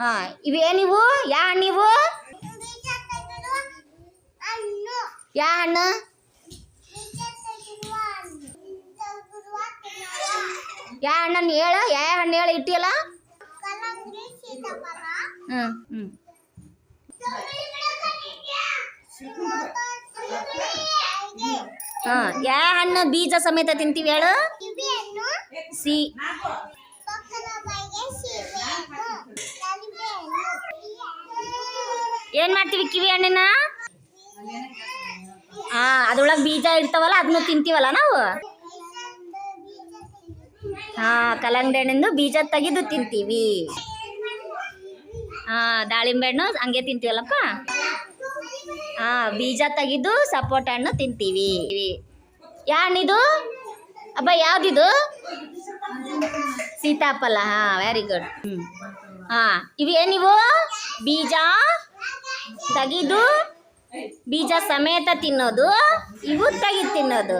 ಹಾ ಇವೇನಿವು ಯಾ ಹಣ್ಣಿವು ಯಾ ಹಣ್ಣು? ಯಾ ಹಣ್ಣನ್ನು ಹೇಳ? ಯಾವ ಹಣ್ಣು ಹೇಳ ಇಟ್ಟಿಯಲ್ಲ? ಹ್ಮ್ ಹ್ಮ್. ಹಾ ಯಾ ಹಣ್ಣು ಬೀಜ ಸಮೇತ ತಿಂತೀವಿ ಹೇಳು? ಸಿ. ಏನ್ ಮಾಡ್ತೀವಿ ಕಿವಿ ಹಣ್ಣಿನ? ಹಾ ಅದ್ರೊಳಗೆ ಬೀಜ ಇರ್ತಾವಲ್ಲ ಅದನ್ನು ತಿಂತೀವಲ್ಲ ನಾವು? ಹಾ, ಕಲ್ಲಂಗಡಿ ಹಣ್ಣಿಂದು ಬೀಜ ತೆಗೆದು ತಿಂತೀವಿ. ಹಾ ದಾಳಿಂಬೆ ಹಣ್ಣು ಹಂಗೆ ತಿಂತೀವಲ್ಲಪ್ಪ? ಹಾ ಬೀಜ ತೆಗೆದು ಸಪೋಟ ಹಣ್ಣು ತಿಂತೀವಿ. ಯಾ ಹಣ್ಣಿದು? ಅಬ್ಬ, ಯಾವ್ದಿದು? ಸೀತಾಫಲ, ಹಾ ವೆರಿ ಗುಡ್ ಹ್ಮ್. ಹಾ ಇವೇನಿವು ಬೀಜ ತೆಗೆದು ಬೀಜ ಸಮೇತ ತಿನ್ನೋದು ಇವು ತೆಗೆದು ತಿನ್ನೋದು.